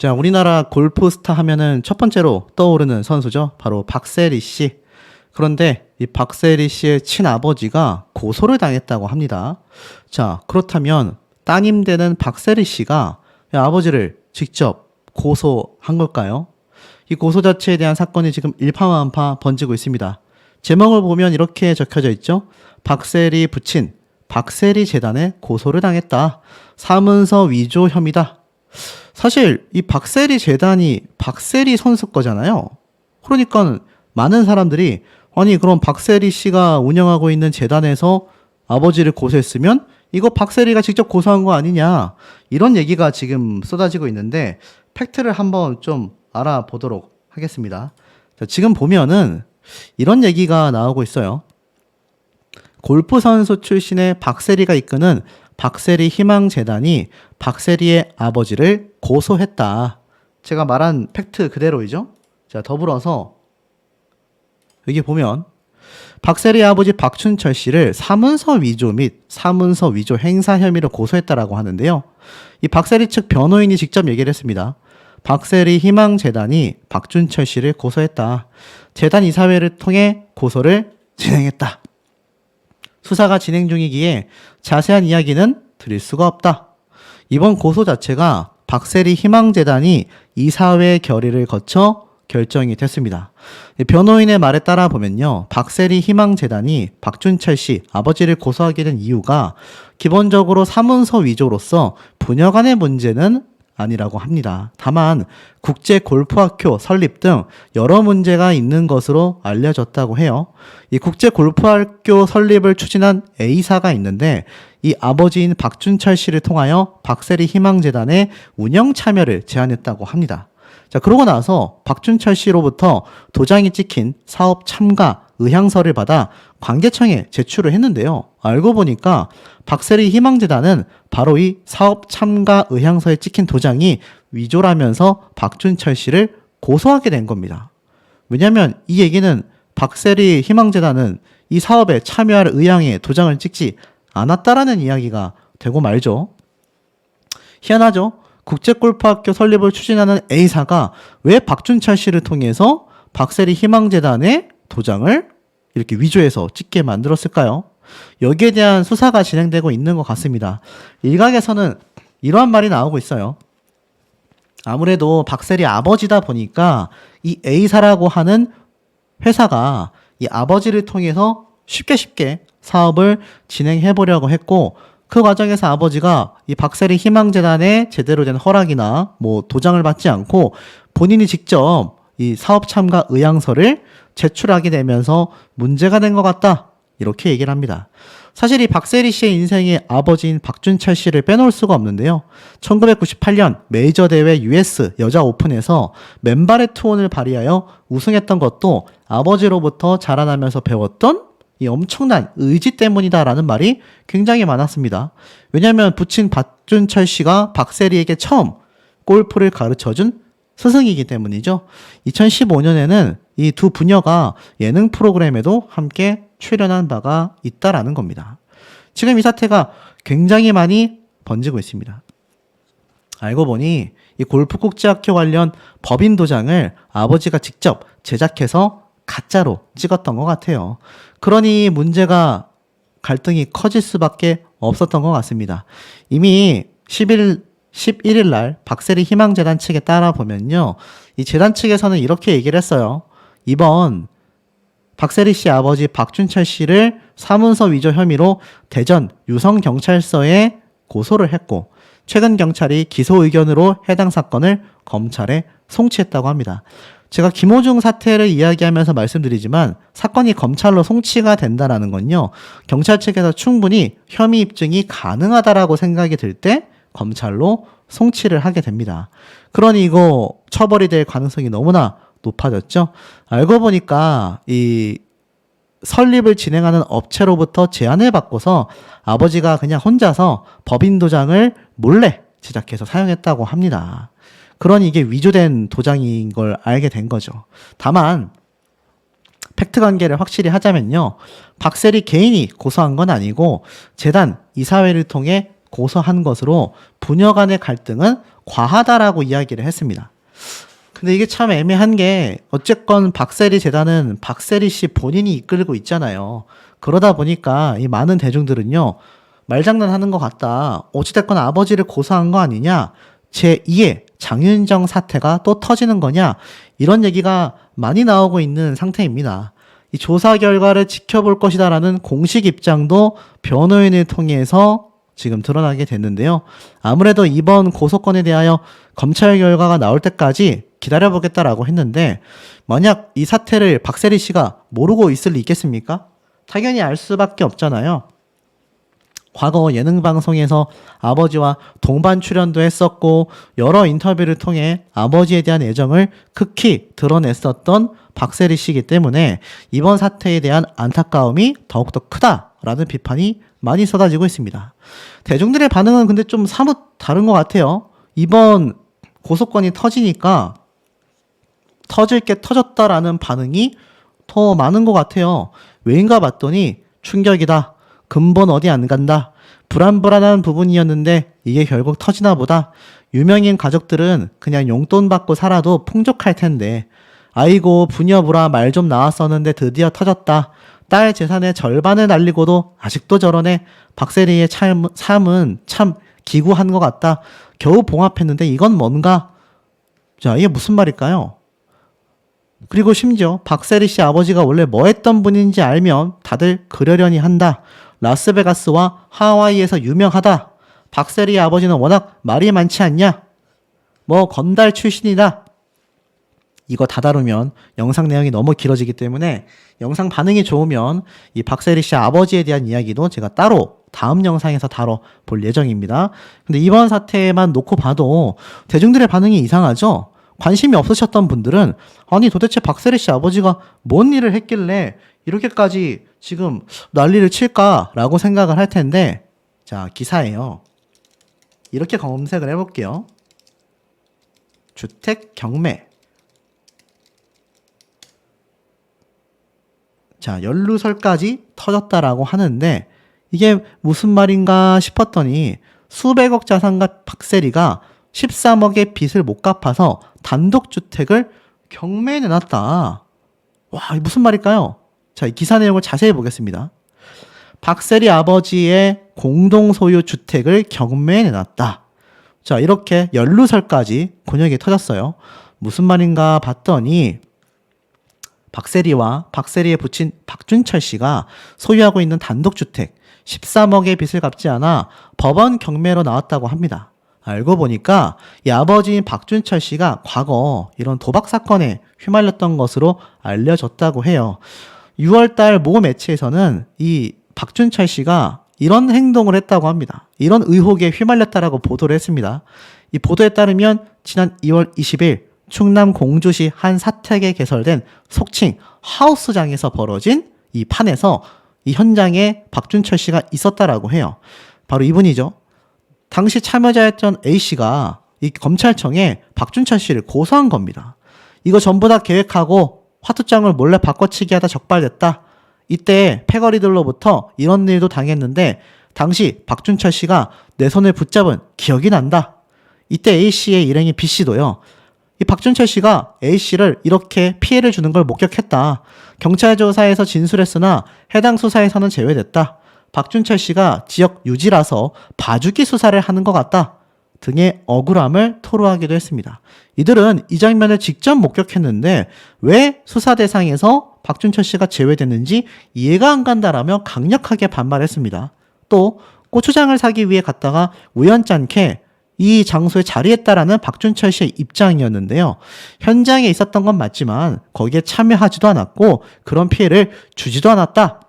자, 우리나라 골프 스타 하면은 첫 번째로 떠오르는 선수죠. 바로 박세리 씨. 그런데 이 박세리 씨의 친아버지가 고소를 당했다고 합니다. 자, 그렇다면 따님 되는 박세리 씨가 이 아버지를 직접 고소한 걸까요? 이 고소 자체에 대한 사건이 지금 일파만파 번지고 있습니다. 제목을 보면 이렇게 적혀져 있죠. 박세리 부친 박세리 재단에 고소를 당했다. 사문서 위조 혐의다. 사실 이 박세리 재단이 박세리 선수 거잖아요. 그러니까 많은 사람들이 아니 그럼 박세리 씨가 운영하고 있는 재단에서 아버지를 고소했으면 이거 박세리가 직접 고소한 거 아니냐 이런 얘기가 지금 쏟아지고 있는데 팩트를 한번 좀 알아보도록 하겠습니다. 자, 지금 보면은 이런 얘기가 나오고 있어요. 골프 선수 출신의 박세리가 이끄는 박세리 희망재단이 박세리의 아버지를 고소했다. 제가 말한 팩트 그대로이죠? 자, 더불어서 여기 보면 박세리 아버지 박춘철 씨를 사문서 위조 및 사문서 위조 행사 혐의로 고소했다라고 하는데요. 이 박세리 측 변호인이 직접 얘기를 했습니다. 박세리 희망재단이 박준철 씨를 고소했다. 재단 이사회를 통해 고소를 진행했다. 수사가 진행 중이기에 자세한 이야기는 드릴 수가 없다. 이번 고소 자체가 박세리 희망재단이 이사회 결의를 거쳐 결정이 됐습니다. 이 변호인의 말에 따라 보면요. 박세리 희망재단이 박준철 씨 아버지를 고소하게 된 이유가 기본적으로 사문서 위조로서 부녀 간의 문제는 아니라고 합니다. 다만 국제 골프학교 설립 등 여러 문제가 있는 것으로 알려졌다고 해요. 이 국제 골프학교 설립을 추진한 A사가 있는데 이 아버지인 박준철 씨를 통하여 박세리 희망재단의 운영 참여를 제안했다고 합니다. 자, 그러고 나서 박준철 씨로부터 도장이 찍힌 사업 참가 의향서를 받아 관계청에 제출을 했는데요. 알고 보니까 박세리 희망재단은 바로 이 사업 참가 의향서에 찍힌 도장이 위조라면서 박준철 씨를 고소하게 된 겁니다. 왜냐하면 이 얘기는 박세리 희망재단은 이 사업에 참여할 의향에 도장을 찍지 않았다라는 이야기가 되고 말죠. 희한하죠? 국제골프학교 설립을 추진하는 A사가 왜 박준철 씨를 통해서 박세리 희망재단의 도장을 이렇게 위조해서 찍게 만들었을까요? 여기에 대한 수사가 진행되고 있는 것 같습니다. 일각에서는 이러한 말이 나오고 있어요. 아무래도 박세리 아버지다 보니까 이 A사라고 하는 회사가 이 아버지를 통해서 쉽게 쉽게 사업을 진행해 보려고 했고 그 과정에서 아버지가 이 박세리 희망재단의 제대로 된 허락이나 뭐 도장을 받지 않고 본인이 직접 이 사업 참가 의향서를 제출하게 되면서 문제가 된 것 같다. 이렇게 얘기를 합니다. 사실 이 박세리 씨의 인생의 아버지인 박준철 씨를 빼놓을 수가 없는데요. 1998년 메이저 대회 US 여자 오픈에서 맨발의 투혼을 발휘하여 우승했던 것도 아버지로부터 자라나면서 배웠던 이 엄청난 의지 때문이다라는 말이 굉장히 많았습니다. 왜냐하면 부친 박준철 씨가 박세리에게 처음 골프를 가르쳐준 스승이기 때문이죠. 2015년에는 이 두 부녀가 예능 프로그램에도 함께 출연한 바가 있다라는 겁니다. 지금 이 사태가 굉장히 많이 번지고 있습니다. 알고 보니 이 골프 국제학교 관련 법인 도장을 아버지가 직접 제작해서 가짜로 찍었던 것 같아요. 그러니 문제가 갈등이 커질 수밖에 없었던 것 같습니다. 이미 11, 11일 날 박세리 희망재단 측에 따라 보면요. 이 재단 측에서는 이렇게 얘기를 했어요. 이번 박세리 씨 아버지 박준철 씨를 사문서 위조 혐의로 대전 유성경찰서에 고소를 했고 최근 경찰이 기소 의견으로 해당 사건을 검찰에 송치했다고 합니다. 제가 김호중 사태를 이야기하면서 말씀드리지만 사건이 검찰로 송치가 된다라는 건요. 경찰 측에서 충분히 혐의 입증이 가능하다라고 생각이 들때 검찰로 송치를 하게 됩니다. 그러니 이거 처벌이 될 가능성이 너무나 높아졌죠. 알고 보니까 이 설립을 진행하는 업체로부터 제안을 받고서 아버지가 그냥 혼자서 법인 도장을 몰래 제작해서 사용했다고 합니다. 그러니 이게 위조된 도장인 걸 알게 된 거죠. 다만 팩트 관계를 확실히 하자면요. 박세리 개인이 고소한 건 아니고 재단 이사회를 통해 고소한 것으로 부녀 간의 갈등은 과하다라고 이야기를 했습니다. 근데 이게 참 애매한 게 어쨌건 박세리 재단은 박세리 씨 본인이 이끌고 있잖아요. 그러다 보니까 이 많은 대중들은요. 말장난하는 것 같다. 어찌됐건 아버지를 고소한 거 아니냐. 제2의 장윤정 사태가 또 터지는 거냐. 이런 얘기가 많이 나오고 있는 상태입니다. 이 조사 결과를 지켜볼 것이다라는 공식 입장도 변호인을 통해서 지금 드러나게 됐는데요. 아무래도 이번 고소건에 대하여 검찰 결과가 나올 때까지 기다려보겠다라고 했는데 만약 이 사태를 박세리 씨가 모르고 있을 리 있겠습니까? 당연히 알 수밖에 없잖아요. 과거 예능 방송에서 아버지와 동반 출연도 했었고 여러 인터뷰를 통해 아버지에 대한 애정을 극히 드러냈었던 박세리 씨이기 때문에 이번 사태에 대한 안타까움이 더욱더 크다라는 비판이 많이 쏟아지고 있습니다. 대중들의 반응은 근데 좀 사뭇 다른 것 같아요. 이번 고소건이 터지니까 터질 게 터졌다라는 반응이 더 많은 것 같아요. 왜인가 봤더니 충격이다. 근본 어디 안 간다. 불안불안한 부분이었는데 이게 결국 터지나 보다. 유명인 가족들은 그냥 용돈 받고 살아도 풍족할 텐데. 아이고 부녀부라 말 좀 나왔었는데 드디어 터졌다. 딸 재산의 절반을 날리고도 아직도 저러네. 박세리의 참, 삶은 참 기구한 것 같다. 겨우 봉합했는데 이건 뭔가? 자, 이게 무슨 말일까요? 그리고 심지어 박세리 씨 아버지가 원래 뭐 했던 분인지 알면 다들 그러려니 한다. 라스베가스와 하와이에서 유명하다. 박세리 아버지는 워낙 말이 많지 않냐? 뭐 건달 출신이다. 이거 다 다루면 영상 내용이 너무 길어지기 때문에 영상 반응이 좋으면 이 박세리 씨 아버지에 대한 이야기도 제가 따로 다음 영상에서 다뤄 볼 예정입니다. 근데 이번 사태만 놓고 봐도 대중들의 반응이 이상하죠? 관심이 없으셨던 분들은 아니 도대체 박세리 씨 아버지가 뭔 일을 했길래 이렇게까지 지금 난리를 칠까라고 생각을 할 텐데 자 기사예요. 이렇게 검색을 해볼게요. 주택 경매 자 연루설까지 터졌다라고 하는데 이게 무슨 말인가 싶었더니 수백억 자산가 박세리가 13억의 빚을 못 갚아서 단독주택을 경매에 내놨다. 와, 이게 무슨 말일까요? 자, 이 기사 내용을 자세히 보겠습니다. 박세리 아버지의 공동 소유 주택을 경매에 내놨다. 자, 이렇게 연루설까지 곤욕이 터졌어요. 무슨 말인가 봤더니 박세리와 박세리의 부친 박준철 씨가 소유하고 있는 단독주택 13억의 빚을 갚지 않아 법원 경매로 나왔다고 합니다. 알고 보니까 이 아버지인 박준철 씨가 과거 이런 도박 사건에 휘말렸던 것으로 알려졌다고 해요. 6월 달 모 매체에서는 이 박준철 씨가 이런 행동을 했다고 합니다. 이런 의혹에 휘말렸다라고 보도를 했습니다. 이 보도에 따르면 지난 2월 20일 충남 공주시 한 사택에 개설된 속칭 하우스장에서 벌어진 이 판에서 이 현장에 박준철 씨가 있었다라고 해요. 바로 이분이죠. 당시 참여자였던 A씨가 이 검찰청에 박준철 씨를 고소한 겁니다. 이거 전부 다 계획하고 화투장을 몰래 바꿔치기 하다 적발됐다. 이때 패거리들로부터 이런 일도 당했는데 당시 박준철 씨가 내 손을 붙잡은 기억이 난다. 이때 A씨의 일행인 B씨도요. 이 박준철 씨가 A씨를 이렇게 피해를 주는 걸 목격했다. 경찰 조사에서 진술했으나 해당 수사에서는 제외됐다. 박준철 씨가 지역 유지라서 봐주기 수사를 하는 것 같다. 등의 억울함을 토로하기도 했습니다. 이들은 이 장면을 직접 목격했는데 왜 수사 대상에서 박준철 씨가 제외됐는지 이해가 안 간다라며 강력하게 반발했습니다. 또 고추장을 사기 위해 갔다가 우연찮게 이 장소에 자리했다라는 박준철 씨의 입장이었는데요. 현장에 있었던 건 맞지만 거기에 참여하지도 않았고 그런 피해를 주지도 않았다.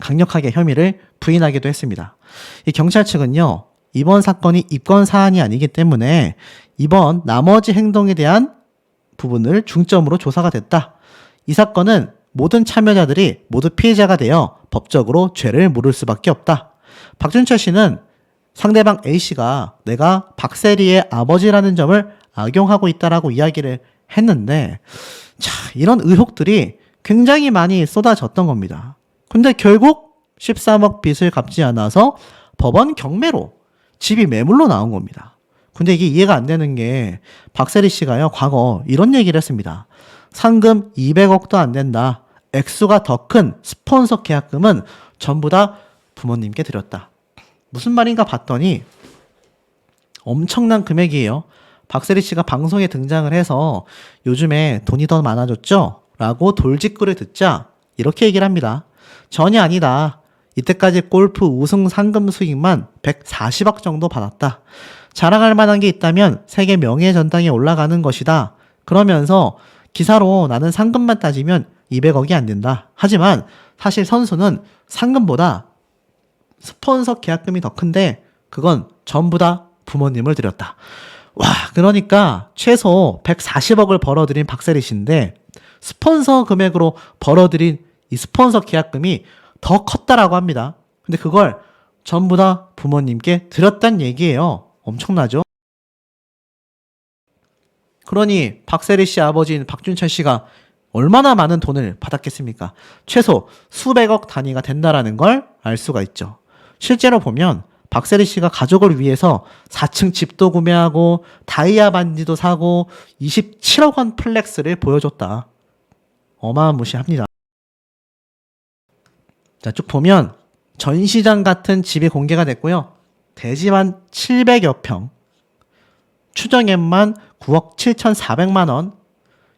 강력하게 혐의를 부인하기도 했습니다. 이 경찰 측은요, 이번 사건이 입건 사안이 아니기 때문에 이번 나머지 행동에 대한 부분을 중점으로 조사가 됐다. 이 사건은 모든 참여자들이 모두 피해자가 되어 법적으로 죄를 물을 수밖에 없다. 박준철 씨는 상대방 A씨가 내가 박세리의 아버지라는 점을 악용하고 있다라고 이야기를 했는데, 자, 이런 의혹들이 굉장히 많이 쏟아졌던 겁니다. 근데 결국 13억 빚을 갚지 않아서 법원 경매로 집이 매물로 나온 겁니다. 근데 이게 이해가 안 되는 게 박세리 씨가요, 과거 이런 얘기를 했습니다. 상금 200억도 안 된다. 액수가 더 큰 스폰서 계약금은 전부 다 부모님께 드렸다. 무슨 말인가 봤더니 엄청난 금액이에요. 박세리 씨가 방송에 등장을 해서 요즘에 돈이 더 많아졌죠? 라고 돌직구를 듣자 이렇게 얘기를 합니다. 전혀 아니다. 이때까지 골프 우승 상금 수익만 140억 정도 받았다. 자랑할 만한 게 있다면 세계 명예 전당에 올라가는 것이다. 그러면서 기사로 나는 상금만 따지면 200억이 안 된다. 하지만 사실 선수는 상금보다 스폰서 계약금이 더 큰데 그건 전부 다 부모님을 드렸다. 와, 그러니까 최소 140억을 벌어들인 박세리 씨인데 스폰서 금액으로 벌어들인 이 스폰서 계약금이 더 컸다라고 합니다. 근데 그걸 전부 다 부모님께 드렸단 얘기예요. 엄청나죠? 그러니 박세리 씨 아버지인 박준철 씨가 얼마나 많은 돈을 받았겠습니까? 최소 수백억 단위가 된다라는 걸 알 수가 있죠. 실제로 보면 박세리 씨가 가족을 위해서 4층 집도 구매하고 다이아 반지도 사고 27억 원 플렉스를 보여줬다. 어마무시합니다. 자, 쭉 보면 전시장 같은 집이 공개가 됐고요. 대지만 700여 평, 추정액만 9억 7,400만 원,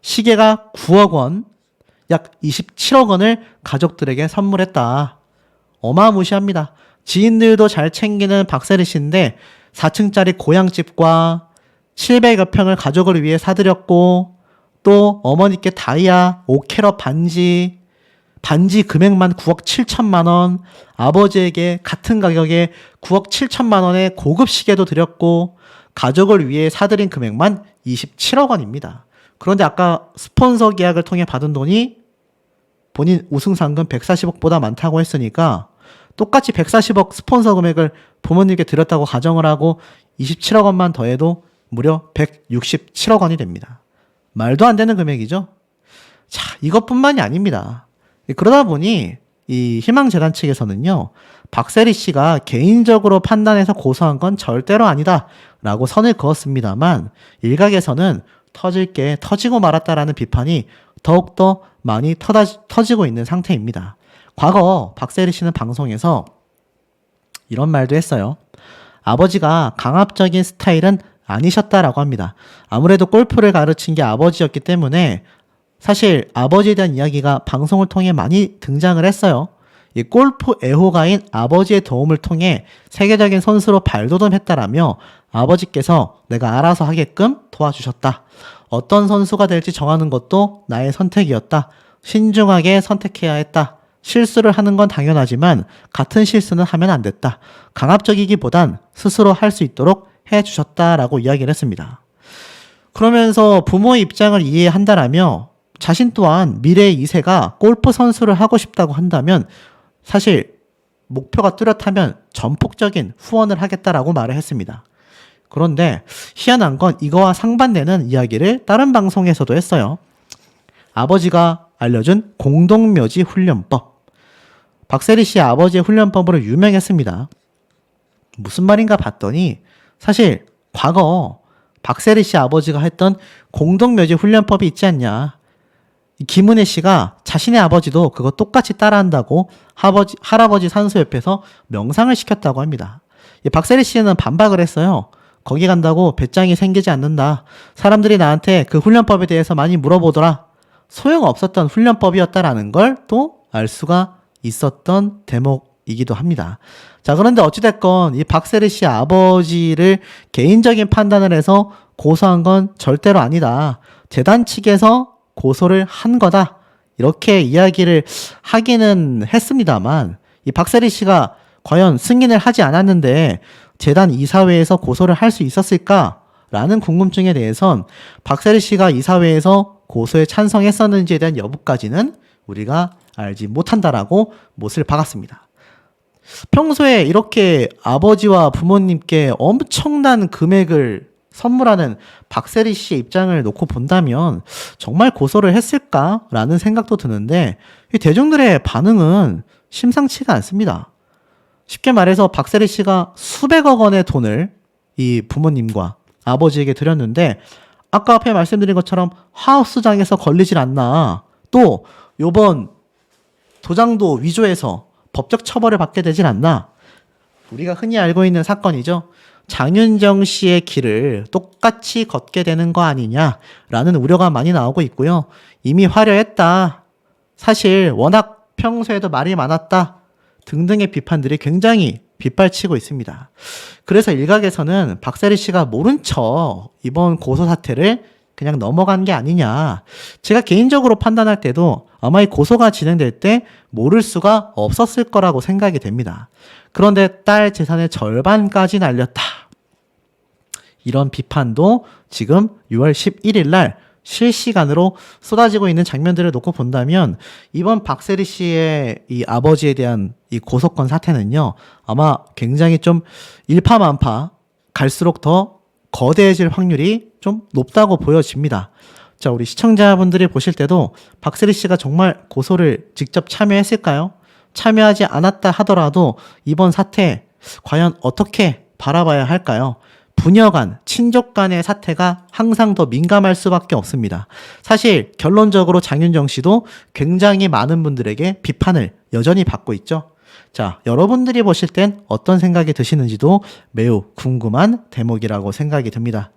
시계가 9억 원, 약 27억 원을 가족들에게 선물했다. 어마무시합니다. 지인들도 잘 챙기는 박세리 씨인데 4층짜리 고향집과 700여 평을 가족을 위해 사드렸고 또 어머니께 다이아 5캐럿 반지 반지 금액만 9억 7천만 원, 아버지에게 같은 가격에 9억 7천만 원의 고급 시계도 드렸고 가족을 위해 사드린 금액만 27억 원입니다. 그런데 아까 스폰서 계약을 통해 받은 돈이 본인 우승 상금 140억보다 많다고 했으니까 똑같이 140억 스폰서 금액을 부모님께 드렸다고 가정을 하고 27억 원만 더해도 무려 167억 원이 됩니다. 말도 안 되는 금액이죠. 자, 이것뿐만이 아닙니다. 그러다 보니 이 희망재단 측에서는요, 박세리 씨가 개인적으로 판단해서 고소한 건 절대로 아니다. 라고 선을 그었습니다만, 일각에서는 터질 게 터지고 말았다라는 비판이 더욱더 많이 터다, 터지고 있는 상태입니다. 과거 박세리 씨는 방송에서 이런 말도 했어요. 아버지가 강압적인 스타일은 아니셨다라고 합니다. 아무래도 골프를 가르친 게 아버지였기 때문에 사실 아버지에 대한 이야기가 방송을 통해 많이 등장을 했어요. 이 골프 애호가인 아버지의 도움을 통해 세계적인 선수로 발돋움했다라며 아버지께서 내가 알아서 하게끔 도와주셨다. 어떤 선수가 될지 정하는 것도 나의 선택이었다. 신중하게 선택해야 했다. 실수를 하는 건 당연하지만 같은 실수는 하면 안 됐다. 강압적이기보단 스스로 할 수 있도록 해 주셨다라고 이야기를 했습니다. 그러면서 부모의 입장을 이해한다라며 자신 또한 미래의 2세가 골프 선수를 하고 싶다고 한다면 사실 목표가 뚜렷하면 전폭적인 후원을 하겠다라고 말을 했습니다. 그런데 희한한 건 이거와 상반되는 이야기를 다른 방송에서도 했어요. 아버지가 알려준 공동묘지 훈련법. 박세리 씨의 아버지의 훈련법으로 유명했습니다. 무슨 말인가 봤더니 사실 과거 박세리 씨 아버지가 했던 공동묘지 훈련법이 있지 않냐. 김은혜 씨가 자신의 아버지도 그거 똑같이 따라한다고 할아버지, 할아버지 산소 옆에서 명상을 시켰다고 합니다. 박세리 씨는 반박을 했어요. 거기 간다고 배짱이 생기지 않는다. 사람들이 나한테 그 훈련법에 대해서 많이 물어보더라. 소용없었던 훈련법이었다라는 걸 또 알 수가 있었던 대목이기도 합니다. 자, 그런데 어찌됐건 이 박세리 씨 아버지를 개인적인 판단을 해서 고소한 건 절대로 아니다. 재단 측에서 고소를 한 거다. 이렇게 이야기를 하기는 했습니다만, 이 박세리 씨가 과연 승인을 하지 않았는데 재단 이사회에서 고소를 할 수 있었을까 라는 궁금증에 대해선 박세리 씨가 이사회에서 고소에 찬성했었는지에 대한 여부까지는 우리가 알지 못한다라고 못을 박았습니다. 평소에 이렇게 아버지와 부모님께 엄청난 금액을 선물하는 박세리 씨의 입장을 놓고 본다면 정말 고소를 했을까라는 생각도 드는데 대중들의 반응은 심상치가 않습니다. 쉽게 말해서 박세리 씨가 수백억 원의 돈을 이 부모님과 아버지에게 드렸는데 아까 앞에 말씀드린 것처럼 하우스장에서 걸리질 않나. 또 요번 도장도 위조해서 법적 처벌을 받게 되질 않나. 우리가 흔히 알고 있는 사건이죠. 장윤정 씨의 길을 똑같이 걷게 되는 거 아니냐라는 우려가 많이 나오고 있고요. 이미 화려했다. 사실 워낙 평소에도 말이 많았다. 등등의 비판들이 굉장히 빗발치고 있습니다. 그래서 일각에서는 박세리 씨가 모른 척 이번 고소 사태를 그냥 넘어간 게 아니냐. 제가 개인적으로 판단할 때도 아마 이 고소가 진행될 때 모를 수가 없었을 거라고 생각이 됩니다. 그런데 딸 재산의 절반까지 날렸다. 이런 비판도 지금 6월 11일 날 실시간으로 쏟아지고 있는 장면들을 놓고 본다면 이번 박세리 씨의 이 아버지에 대한 이 고소권 사태는요 아마 굉장히 좀 일파만파 갈수록 더 거대해질 확률이 좀 높다고 보여집니다. 자, 우리 시청자분들이 보실 때도 박세리 씨가 정말 고소를 직접 참여했을까요? 참여하지 않았다 하더라도 이번 사태 과연 어떻게 바라봐야 할까요? 부녀 간, 친족 간의 사태가 항상 더 민감할 수밖에 없습니다. 사실 결론적으로 장윤정 씨도 굉장히 많은 분들에게 비판을 여전히 받고 있죠. 자, 여러분들이 보실 땐 어떤 생각이 드시는지도 매우 궁금한 대목이라고 생각이 듭니다.